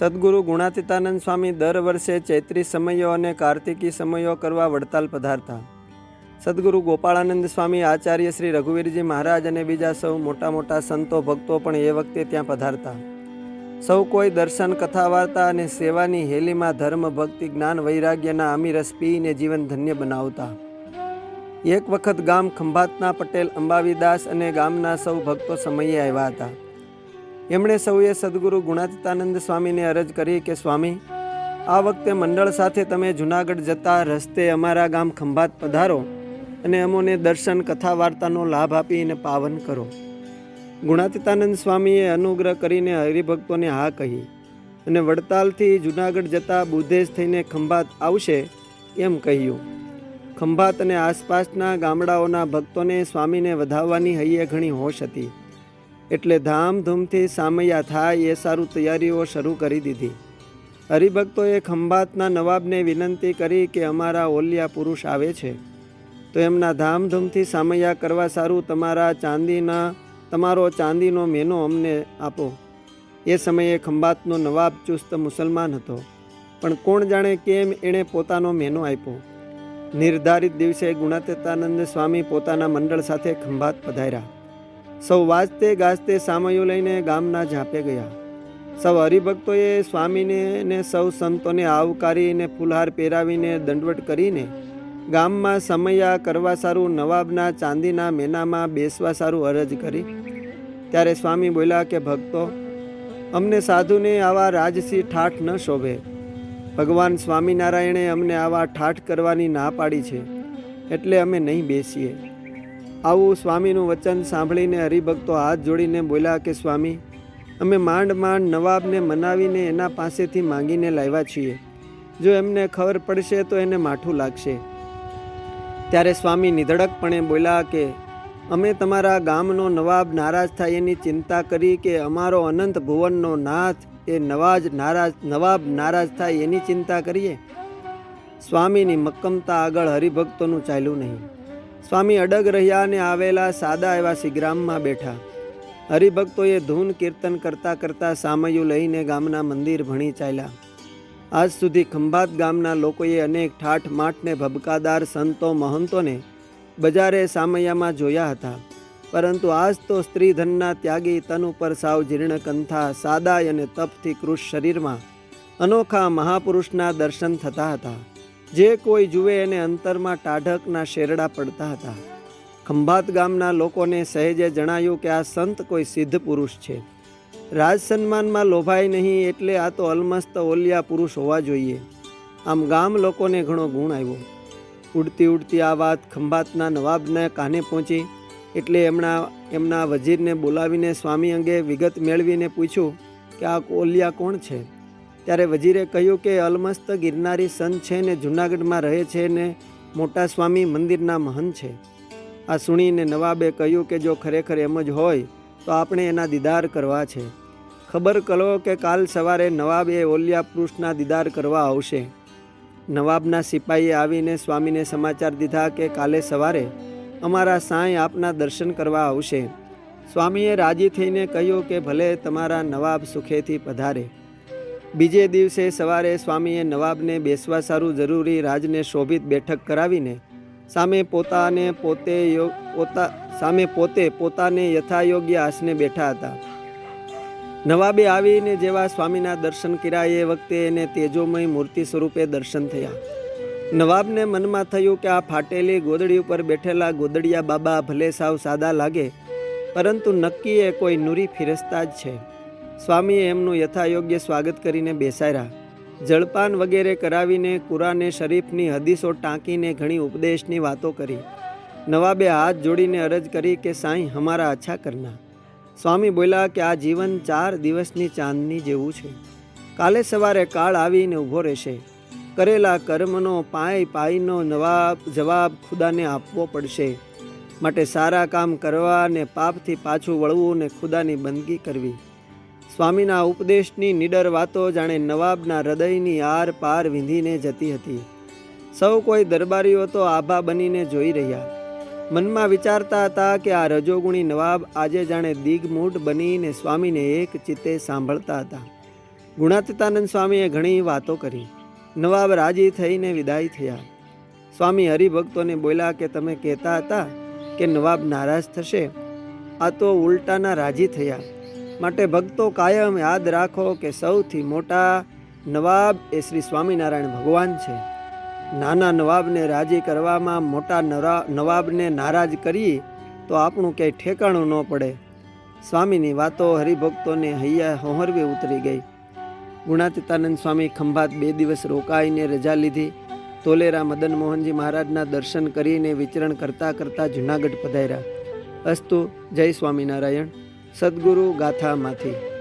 સદગુરુ ગુણાતીતાનંદ સ્વામી દર વર્ષે ચૈત્રી સમયો અને કાર્તિકી સમયો કરવા વડતાલ પધારતા. સદગુરુ ગોપાળાનંદ સ્વામી, આચાર્ય શ્રી રઘુવીરજી મહારાજ અને બીજા સૌ મોટા મોટા સંતો ભક્તો પણ એ વખતે ત્યાં પધારતા. સૌ કોઈ દર્શન કથા વાર્તા અને સેવાની હેલીમાં ધર્મ, ભક્તિ, જ્ઞાન, વૈરાગ્યના અમીરસ પીને જીવન ધન્ય બનાવતા. એક વખત ગામ ખંભાતના પટેલ અંબાવીદાસ અને ગામના સૌ ભક્તો સમયે આવ્યા હતા. એમણે સૌએ સદગુરુ ગુણાતીતાનંદ સ્વામીને અરજ કરી કે, સ્વામી, આ વખતે મંડળ સાથે તમે જુનાગઢ જતા રસ્તે અમારા ગામ ખંભાત પધારો અને અમોને દર્શન, કથા વાર્તાનો લાભ આપીને પાવન કરો. ગુણાતીતાનંદ સ્વામીએ અનુગ્રહ કરીને હરિભક્તોને હા કહી અને વડતાલથી જુનાગઢ જતા બુદ્ધેશ થઈને ખંભાત આવશે એમ કહ્યું. ખંભાત અને આસપાસના ગામડાઓના ભક્તોને સ્વામીને વધાવવાની હૈયે ઘણી હોશ હતી. એટલે ધામધૂમથી સામૈયા થાય એ સારું તૈયારીઓ શરૂ કરી દીધી. હરિભક્તોએ ખંભાતના નવાબને વિનંતી કરી કે અમારા ઓલિયા પુરુષ આવે છે. તો એમના ધામધૂમથી સામૈયા કરવા સારું તમારા ચાંદીના, તમારો ચાંદીનો મેનો અમને આપો. એ સમયે ખંભાતનો નવાબ ચુસ્ત મુસલમાન હતો. પણ કોણ જાણે કેમ એણે પોતાનો મેનો આપ્યો. નિર્ધારિત દિવસે ગુણાતીતાનંદ સ્વામી પોતાના મંડળ સાથે ખંભાત પધાર્યા. સૌ વાજતે ગાજતે સામયો લઈને ગામના ઝાંપે ગયા. સૌ હરિભક્તોએ સ્વામીને ને સૌ સંતોને આવકારીને ફૂલહાર પહેરાવીને દંડવટ કરીને ગામમાં સમયા કરવા સારું નવાબના ચાંદીના મેનામાં બેસવા સારું અરજ કરી. ત્યારે સ્વામી બોલ્યા કે, ભક્તો, અમને સાધુને આવા રાજસી ઠાઠ ન શોભે. ભગવાન સ્વામિનારાયણે અમને આવા ઠાઠ કરવાની ના પાડી છે. એટલે અમે નહીં બેસીએ. આવું સ્વામીનું વચન સાંભળીને હરિભક્તો હાથ જોડીને બોલ્યા કે, સ્વામી, અમે માંડ માંડ નવાબને મનાવીને એના પાસેથી માંગીને લાવ્યા છીએ. જો એમને ખબર પડશે તો એને માઠું લાગશે. ત્યારે સ્વામી નિધડકપણે બોલ્યા કે, અમે તમારા ગામનો નવાબ નારાજ થાય એની ચિંતા કરી કે અમારો અનંત ભુવનનો નાથ એ નવાજ નારાજ, નવાબ નારાજ થાય એની ચિંતા કરીએ? સ્વામીની મક્કમતા આગળ હરિભક્તોનું ચાલ્યું નહીં. સ્વામી અડગ રહ્યા અને આવેલા સાદા એવા સિગ્રામમાં બેઠા. હરિભક્તોએ ધૂન કીર્તન કરતાં કરતાં સામયું લઈને ગામના મંદિર ભણી ચાલ્યા. આજ સુધી ખંભાત ગામના લોકોએ અનેક ઠાઠ માઠને ભબકાદાર સંતો મહંતોને બજારે સામૈયામાં જોયા હતા. પરંતુ આજ તો સ્ત્રીધનના ત્યાગી તન ઉપર સાવ જીર્ણ કંથા સાદાય અને તપથી કૃષ શરીરમાં અનોખા મહાપુરુષના દર્શન થતા હતા. જે કોઈ જુએ એને અંતરમાં ટાઢકના શેરડા પડતા હતા. ખંભાત ગામના લોકોને સહેજે જણાયું કે આ સંત કોઈ સિદ્ધ પુરુષ છે. રાજ સન્માનમાં લોભાય નહીં એટલે આ તો અલમસ્ત ઓલિયા પુરુષ હોવા જોઈએ. આમ ગામ લોકોને ઘણો ગુણ આવ્યો. ઉડતી ઉડતી આ વાત ખંભાતના નવાબને કાને પહોંચી? એટલે એમના એમના વજીરને બોલાવીને સ્વામી અંગે વિગત મેળવીને પૂછ્યું કે આ ઓલિયા કોણ છે? ત્યારે વજીરે કહ્યું કે, અલમસ્ત ગિરનારી સંત છે ને, જૂનાગઢમાં રહે છે ને, મોટા સ્વામી મંદિરના મહંત છે. આ સુણીને નવાબે કહ્યું કે, જો ખરેખર એમ જ હોય, તો આપણે એના દીદાર કરવા છે. ખબર કરો કે કાલ સવારે નવાબ એ ઓલિયા પુરુષના દીદાર કરવા આવશે. નવાબના સિપાહીએ આવીને સ્વામીને સમાચાર દીધા કે, કાલે સવારે અમારા સાંઈ આપના દર્શન કરવા આવશે. સ્વામીએ રાજી થઈને કહ્યું કે, ભલે તમારા નવાબ સુખેથી પધારે. બીજે દિવસે સવારે સ્વામીએ નવાબને બેસવા સારું જરૂરી રાજને શોભિત બેઠક કરાવીને સામે પોતાને પોતે પોતા, સામે પોતે પોતાને યથાયોગ્ય આસને બેઠા હતા. નવાબે આવીને જેવા સ્વામીના દર્શન કર્યા એ વખતે એને તેજોમય મૂર્તિ સ્વરૂપે દર્શન થયા. નવાબને મનમાં થયું કે આ ફાટેલી ગોદડી ઉપર બેઠેલા ગોદડિયા બાબા ભલે સાવ સાદા લાગે, પરંતુ નક્કી એ કોઈ નુરી ફિરસ્તા જ છે. સ્વામીએ એમનું યથાયોગ્ય સ્વાગત કરીને બેસાડ્યા. જળપાન વગેરે કરાવીને કુરાને, શરીફની હદીસો ટાંકીને ઘણી ઉપદેશની વાતો કરી. નવાબે હાથ જોડીને અરજ કરી કે, સાંઈ, હમારા અચ્છા કરના. સ્વામી બોલ્યા કે, આ જીવન ચાર દિવસની ચાંદની જેવું છે. કાલે સવારે કાળ આવીને ઊભો રહેશે. કરેલા કર્મનો પાય પાયનો નવાબ જવાબ ખુદાને આપવો પડશે. માટે સારા કામ કરવા ને પાપથી પાછું વળવું ને ખુદાની બંદગી કરવી. સ્વામીના ઉપદેશની નીડર વાતો જાણે નવાબના હૃદયની આર પાર વિંધીને જતી હતી. સૌ કોઈ દરબારીઓ તો આભા બનીને જોઈ રહ્યા. મનમાં વિચારતા હતા કે આ રજોગુણી નવાબ આજે જાણે દિગમૂઢ બનીને સ્વામીને એક ચિત્તે સાંભળતા હતા. ગુણાતીતાનંદ સ્વામીએ ઘણી વાતો કરી. નવાબ રાજી થઈને વિદાય થયા. સ્વામી હરિભક્તોને બોલ્યા કે તમે કહેતા હતા કે નવાબ નારાજ થશે. આ તો ઉલટાના રાજી થયા. માટે ભક્તો કાયમ યાદ રાખો કે સૌથી મોટા નવાબ એ શ્રી સ્વામિનારાયણ ભગવાન છે. નાના નવાબને રાજી કરવામાં મોટા નવાબને નારાજ કરીએ તો આપણું ક્યાંય ઠેકાણું ન પડે. સ્વામીની વાતો હરિભક્તોને હૈયા હોહરવી ઉતરી ગઈ. ગુણાતીતાનંદ સ્વામી ખંભાત બે દિવસ રોકાઈને રજા લીધી. તોલેરા મદન મોહનજી મહારાજના દર્શન કરીને વિચરણ કરતા કરતાં જુનાગઢ પધાર્યા. અસ્તુ, જય સ્વામિનારાયણ. સદગુરુ ગાથામાંથી.